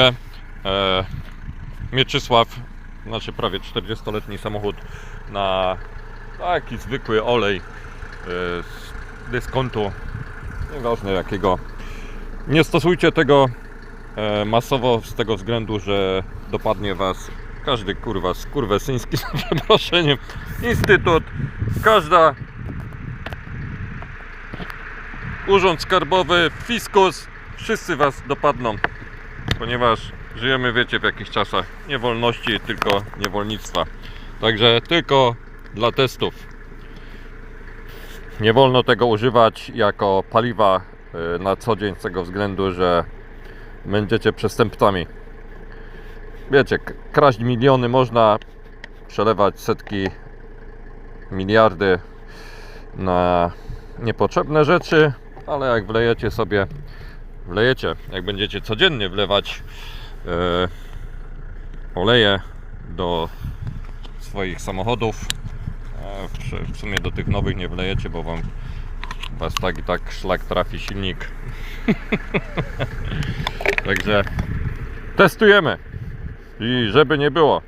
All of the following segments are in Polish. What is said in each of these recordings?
E, Mieczysław, znaczy prawie 40-letni samochód na taki zwykły olej e, z dyskontu, nieważne jakiego. Nie stosujcie tego e, masowo z tego względu, że dopadnie Was każdy kurwa skurwesyński za przeproszeniem instytut, każda urząd skarbowy, fiskus, wszyscy Was dopadną, ponieważ żyjemy, wiecie, w jakichś czasach nie wolności, tylko niewolnictwa. Także tylko dla testów. Nie wolno tego używać jako paliwa y, na co dzień z tego względu, że będziecie przestępcami. Wiecie, kraść miliony można, przelewać setki, miliardy na niepotrzebne rzeczy, ale jak wlejecie sobie, wlejecie, jak będziecie codziennie wlewać e, oleje do swoich samochodów, przy- w sumie do tych nowych nie wlejecie, bo wam was tak i tak szlak trafi silnik. Także testujemy i żeby nie było.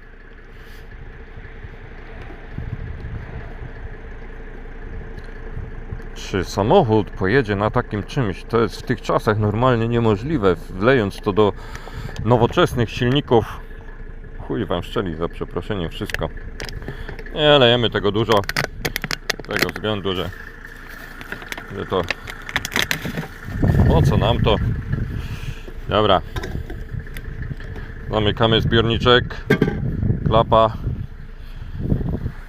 Czy samochód pojedzie na takim czymś? To jest w tych czasach normalnie niemożliwe. Wlejąc to do nowoczesnych silników, chuj wam szczeli za przeproszeniem wszystko. Nie lejemy tego dużo. Z tego względu, że, że to po co nam to? Dobra. Zamykamy zbiorniczek. Klapa.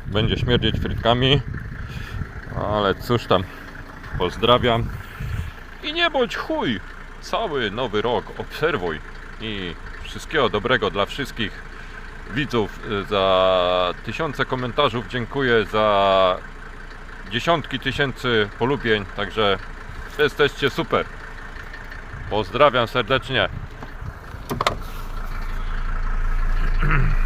Będzie śmierdzieć frytkami. Ale cóż tam. Pozdrawiam. I nie bądź chuj. Cały nowy rok obserwuj. I wszystkiego dobrego dla wszystkich widzów. Y, za tysiące komentarzów dziękuję. Za dziesiątki tysięcy polubień. Także jesteście super. Pozdrawiam serdecznie.